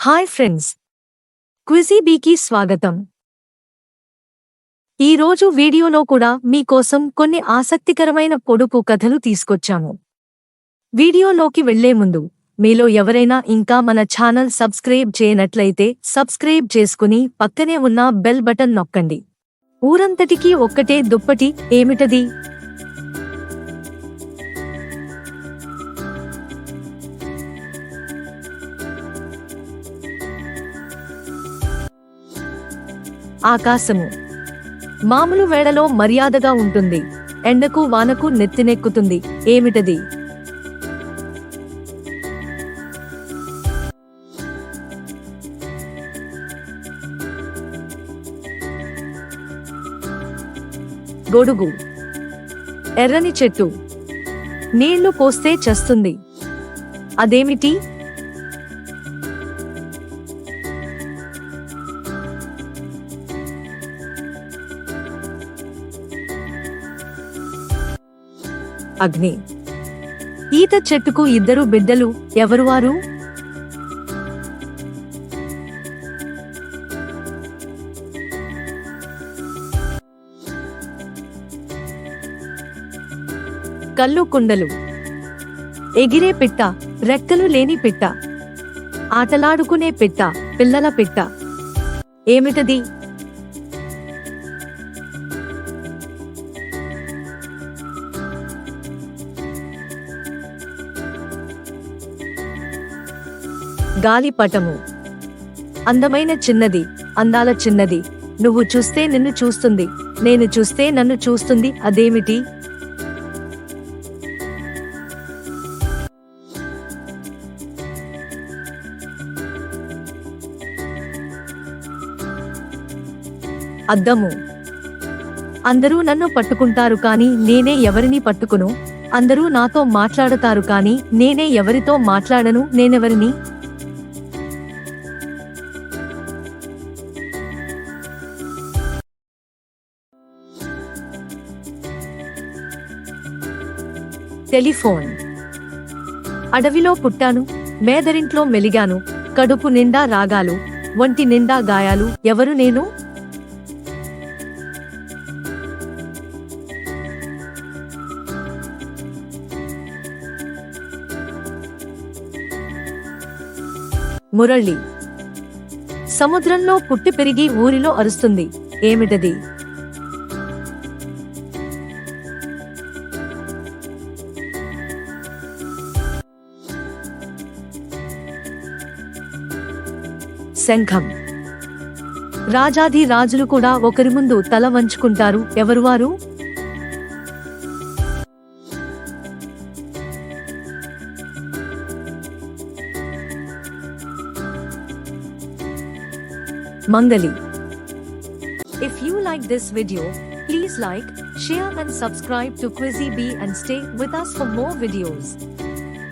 Hi friends. క్విజీబీకి స్వాగతం. ఈ రోజు వీడియోలో కూడా మీకోసం కొన్ని ఆసక్తికరమైన పొడుపు కథలు తీసుకొచ్చాము. వీడియోలోకి వెళ్ళే ముందు మీలో ఎవరైనా ఇంకా మన ఛానల్ సబ్స్క్రైబ్ చేయనట్లయితే సబ్స్క్రైబ్ చేసుకుని పక్కనే ఉన్న బెల్ బటన్ నొక్కండి. ఊరంతటికీ ఒక్కటే దుప్పటి ఏమిటది? ఆకాశము. మామూలు వేళలో మర్యాదగా ఉంటుంది. ఎండకు వానకు నెత్తినెక్కుతుంది. ఏమిటది? గొడుగు. ఎర్రని చెట్టు. నీళ్ళు పోస్తే చస్తుంది. అదేమిటి? అగ్ని. ఈత చెట్టుకు ఇద్దరు బిడ్డలు ఎవరు వారు? కళ్ళు కుండలు. ఎగిరే పిట్ట రెక్కలు లేని పిట్ట. ఆటలాడుకునే పిట్ట పిల్లల పిట్ట. ఏమిటది? గాలిపటము. అందమైన చిన్నది అందాల చిన్నది. నువ్వు చూస్తే నిన్ను చూస్తుంది నేను చూస్తే నన్ను చూస్తుంది అదేమిటి? అద్దము. అందరూ నన్ను పట్టుకుంటారు కానీ నేనే ఎవరిని పట్టుకును? అందరూ నాతో మాట్లాడతారు కానీ నేనే ఎవరితో మాట్లాడను? నేనెవరిని? టెలిఫోన్ అడవిలో పుట్టాను మేదరింట్లో మెలిగాను కడుపు నిండా రాగాలు ఒంటి నిండా గాయాలు ఎవరు నేను? మురళి. సముద్రంలో పుట్టి పెరిగి ఊరిలో అరుస్తుంది ఏమిటది? శంఖం రాజాధి రాజులు కూడా ఒకరి ముందు తల వంచుకుంటారు ఎవరు వారు మంగలి if you like this video please like share and subscribe to quizzy bee and stay with us for more videos